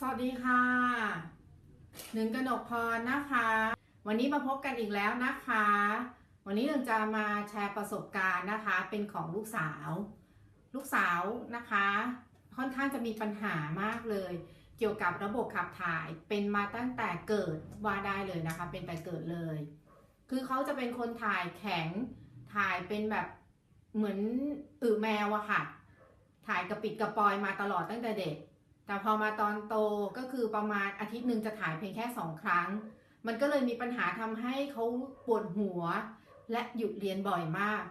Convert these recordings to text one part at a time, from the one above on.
สวัสดีค่ะ หนึ่งกนกพรนะคะ วันนี้มาพบกันอีกแล้วนะคะ วันนี้หนึ่งจะมาแชร์ประสบการณ์นะคะ เป็นของลูกสาว ลูกสาวนะคะ ค่อนข้างจะมีปัญหามากเลย เกี่ยวกับระบบขับถ่ายเป็นมาตั้งแต่เกิดว่าได้เลยนะคะ เป็นแต่เกิดเลย คือเขาจะเป็นคนถ่ายแข็ง ถ่ายเป็นแบบเหมือนอึแมวอะค่ะ ถ่ายกระปิดกระปอยมาตลอดตั้งแต่เด็ก แต่พอมาตอนโตก็คือประมาณอาทิตย์หนึ่งจะถ่ายเพียงแค่สองครั้ง มันก็เลยมีปัญหาทำให้เขาปวดหัว และหยุดเรียนบ่อยมาก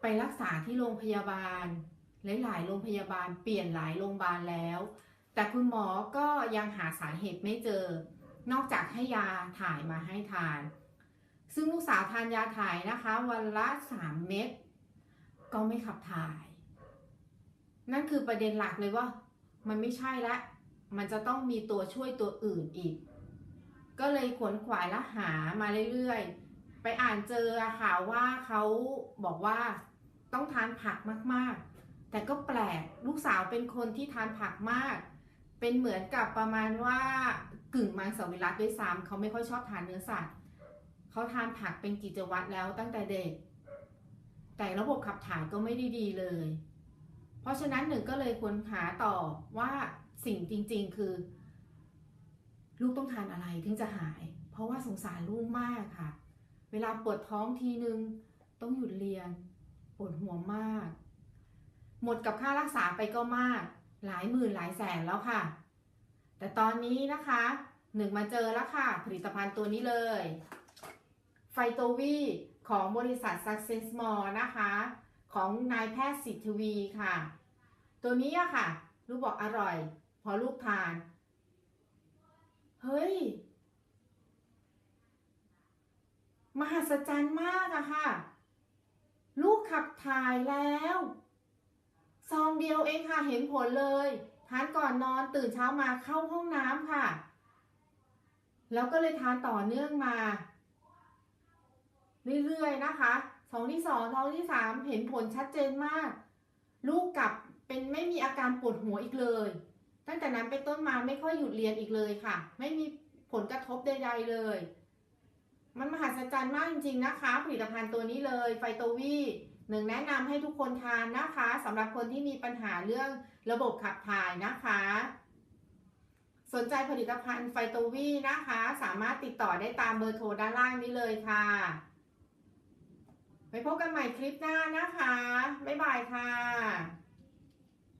ไปรักษาที่โรงพยาบาล หลายๆโรงพยาบาลเปลี่ยนหลายโรงพยาบาลแล้ว แต่คุณหมอก็ยังหาสาเหตุไม่เจอ นอกจากให้ยาถ่ายมาให้ทาน ซึ่งลูกสาวทานยาถ่ายนะคะ วันละสามเม็ดก็ไม่ขับถ่าย นั่นคือประเด็นหลักเลยว่า มันไม่ใช่ละ มันจะต้องมีตัวช่วยตัวอื่นอีก ก็เลยขวนขวายและหามาเรื่อยๆ ไปอ่านเจอค่ะว่าเขาบอกว่าต้องทานผักมากๆ แต่ก็แปลกลูกสาวเป็นคนที่ทานผักมาก เป็นเหมือนกับประมาณว่ากึ่งมังสวิรัตด้วยซ้ำเขาไม่ค่อยชอบทานเนื้อสัตว์เขาทานผักเป็นกิจวัตรแล้วตั้งแต่เด็ก แต่ระบบขับถ่ายก็ไม่ได้ดีเลย เพราะฉะนั้นหนึ่งก็เลยควรหาต่อว่าสิ่งจริง ๆ คือ ลูกต้องทานอะไรถึงจะหาย เพราะว่าสงสารลูกมากค่ะ เวลาปวดท้องทีนึง ต้องหยุดเรียน ปวดหัวมาก หมดกับค่ารักษาไปก็มาก หลายหมื่นหลายแสนแล้วค่ะ แต่ตอนนี้นะคะหนึ่งมาเจอแล้วค่ะ ผลิตภัณฑ์ตัวนี้เลย ไฟโตวีของบริษัท Success More นะคะ ของนายแพทย์สิทธวีค่ะ ตัวนี้อะค่ะ ลูกบอกอร่อย พอลูกทาน เฮ้ย มหัศจรรย์มากอะค่ะ ลูกขับถ่ายแล้วซองเดียวเองค่ะ เห็นผลเลย ทานก่อนนอนตื่นเช้ามาเข้าห้องน้ำค่ะ แล้วก็เลยทานต่อเนื่องมา เรื่อยๆนะคะ ท้องที่สองท้องที่สามเห็นผลชัดเจนมาก ลูกกลับเป็นไม่มีอาการปวดหัวอีกเลย ตั้งแต่นั้นเป็นต้นมาไม่ค่อยหยุดเรียนอีกเลยค่ะ ไม่มีผลกระทบใดๆเลย มันมหัศจรรย์มากจริง ๆนะคะ ผลิตภัณฑ์ตัวนี้เลยไฟโตวีหนึ่งแนะนำให้ทุกคนทานนะคะสำหรับคนที่มีปัญหาเรื่องระบบขับถ่ายนะคะ สนใจผลิตภัณฑ์ไฟโตวีนะคะ สามารถติดต่อได้ตามเบอร์โทรด้านล่างนี้เลยค่ะ ไปพบกันใหม่คลิปหน้านะคะ บ๊ายบายค่ะ